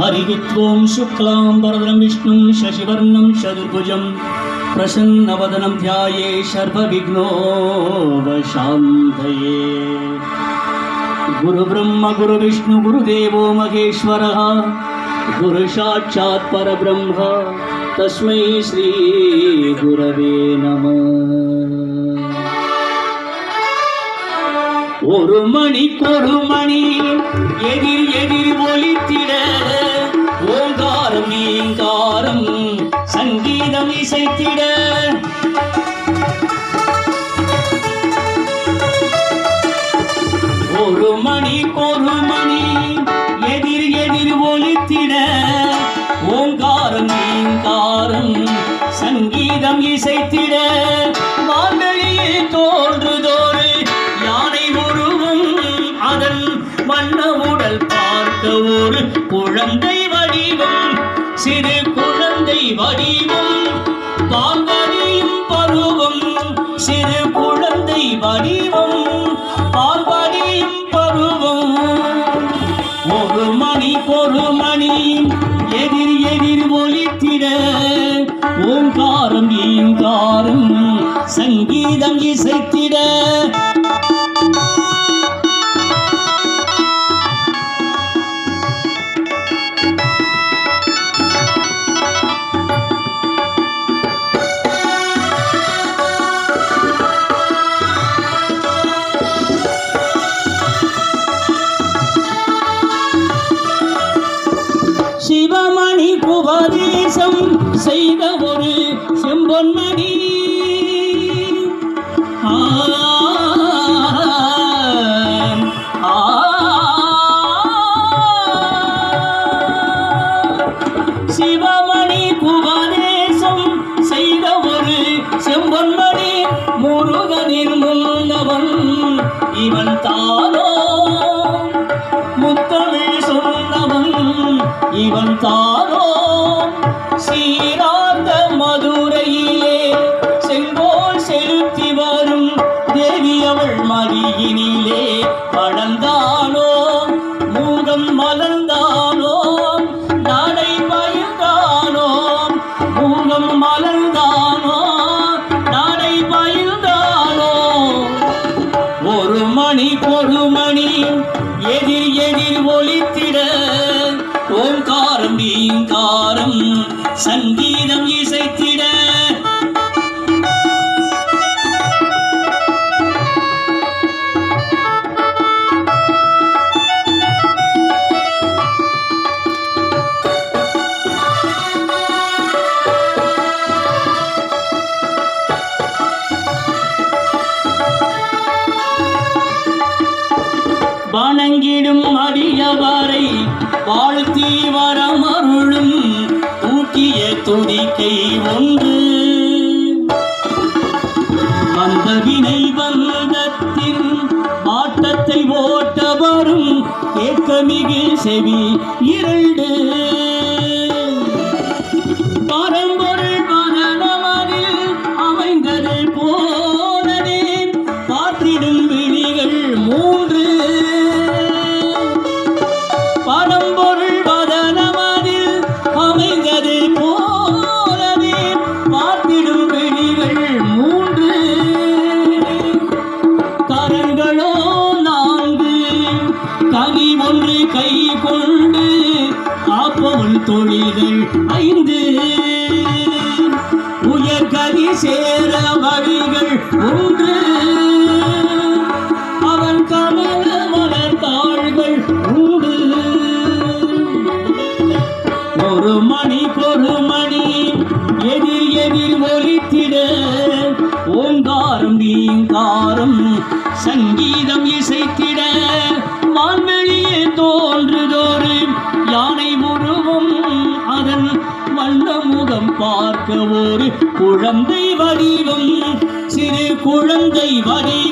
हरिवित्वं शुक्लां वरदं विष्णुं शशिवर्णं चतुर्भुजं प्रसन्नवदनं ध्याये सर्वविघ्नोपशान्तये गुरुब्रह्म गुरुविष्णु गुरुदेवो महेश्वरः गुरुसाक्षात् परब्रह्म तस्मै श्रीगुरवे नमः ஒரு மணிக்கொரு மணி மணி மணிக்கொரு மணி எதிர் எதிர் ஒழித்திட ஓங்காரம் நீங்காரம் சங்கீதம் இசைத்திட. ஒரு மணி ஒரு மணி எதிர் எதிர் ஒலித்திட ஓங்காரம் ஈங்காரம் சங்கீதம் இசைத்திட. உபதேசம் செய்த ஒரு செம்பொன்மணி சிவமணி உபதேசம் செய்த ஒரு செம்பொன்மணி முருகனின் முன்னவன் இவன் தானோ? முத்தமிழ் சொன்னவன் இவன் தான் மனம் மலர்ந்தானோம் நடை பயிர்ந்தானோ பூங்கம் மலர்ந்தானோ? நடை பயிர்ந்தானோ ஒரு மணி ஒரு மணி எதிர் எதிர் ஒலித்திட ஓங்காரம் நீங்காரம் சங்கீதம் இசைத்திட வணங்கிடும் அடியவரை வாழ்த்தி வரமருளும் தூக்கிய துதிக்கை ஒன்று. வந்த வினை வந்தத்தின் ஆட்டத்தை ஓட்ட வரும் ஏக்கமிகு செவி இரண்டு. தொழில்கள் ஐந்து. உயர்கதி சேர வழிகள் ஒன்று. அவன் கமல மலர் தாள்கள் உண்டு ஒரு மணி ஒரு மணி எதிர் எதிர் ஒலித்திட. ஓங்காரம் நீங்காரம் சங்கி பார்க்க ஒரு குழந்தை வடிவம். சிறு குழந்தை வடிவம்.